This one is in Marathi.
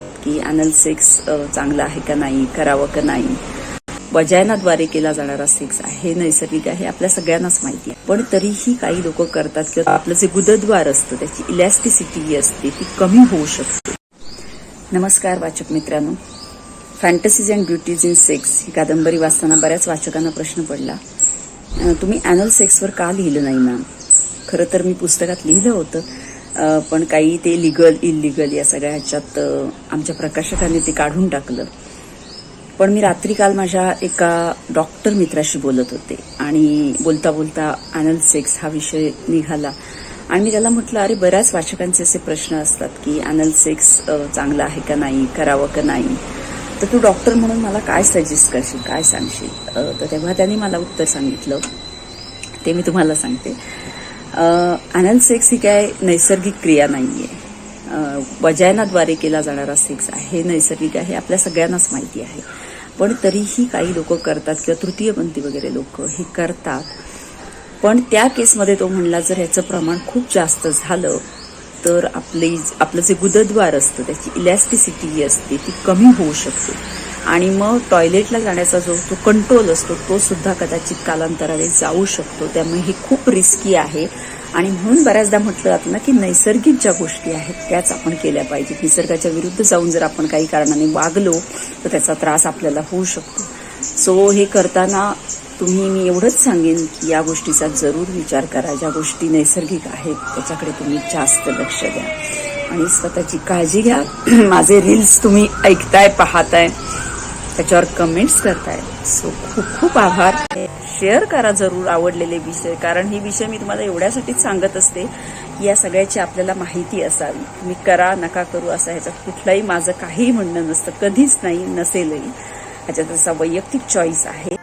की अनल सेक्स चांगला आहे का नाही करावं का नाही? वजायनाद्वारे केला जाणारा सेक्स आहे हे नैसर्गिक आहे आपल्या सगळ्यांनाच माहिती आहे. पण तरीही काही लोक करतात किंवा आपलं जे गुदद्वार असतं त्याची इलॅस्टिसिटी जी असते ती कमी होऊ शकते. नमस्कार वाचक मित्रांनो. Fantasies and beauties in sex ही कादंबरी वाचताना बऱ्याच वाचकांना प्रश्न पडला. तुम्ही अॅनल सेक्सवर का लिहिलं नाही मॅम खरं तर मी पुस्तकात लिहिलं होतं. पण काही ते लिगल इलिगल या सगळ्या ह्याच्यात आमच्या प्रकाशकाने ते काढून टाकलं. पण मी रात्री काल माझ्या एका डॉक्टर मित्राशी बोलत होते आणि बोलता बोलता ॲनल सेक्स हा विषय निघाला. आणि मी त्याला म्हटलं अरे बऱ्याच वाचकांचे असे प्रश्न असतात की ॲनल सेक्स चांगला आहे का नाही करावं का नाही? तर तू डॉक्टर म्हणून मला काय सजेस्ट करशील काय सांगशील? तर तेव्हा त्यांनी मला उत्तर सांगितलं. ते मी तुम्हाला सांगते. आनंद सेक्स ही काय नैसर्गिक क्रिया नाहीये. आहे वजायनाद्वारे केला जाणारा सेक्स आहे हे नैसर्गिक आहे आपल्या सगळ्यांनाच माहिती आहे. पण तरीही काही लोक करतात किंवा तृतीयपंथी वगैरे लोक हे करतात. पण त्या केसमध्ये तो म्हणला जर ह्याचं प्रमाण खूप जास्त झालं तर आपले आपलं जे गुदद्वार असतं त्याची इलॅस्टिसिटी जी असते ती कमी होऊ शकते. आणि मग टॉयलेटला जाण्याचा जो तो कंट्रोल असतो तो सुद्धा कदाचित कालांतराने जाऊ शकतो. त्यामुळे हे खूप रिस्की आहे. आणि म्हणून बऱ्याचदा म्हटलं जातं ना की नैसर्गिक ज्या गोष्टी आहेत त्याच आपण केल्या पाहिजेत. निसर्गाच्या विरुद्ध जाऊन जर आपण काही कारणाने वागलो तर त्याचा त्रास आपल्याला होऊ शकतो. सो हे करताना तुम्ही मी एवढंच सांगेन की या गोष्टीचा जरूर विचार करा. ज्या गोष्टी नैसर्गिक आहेत त्याच्याकडे तुम्ही जास्त लक्ष द्या. आणि स्वतःची काळजी घ्या. माझे रील्स तुम्ही ऐकताय पाहताय. त्याच्यावर कमेंट्स करताय सो खूप खूप आभार. शेअर करा जरूर आवडलेले विषय कारण ही विषय मी तुम्हाला एवढ्यासाठीच सांगत असते या सगळ्याची आपल्याला माहिती असावी. मी करा नका करू असा ह्याच्यात कुठलंही माझं काहीही म्हणणं नसतं कधीच नाही नसेलही. ह्याच्यात असा वैयक्तिक चॉईस आहे.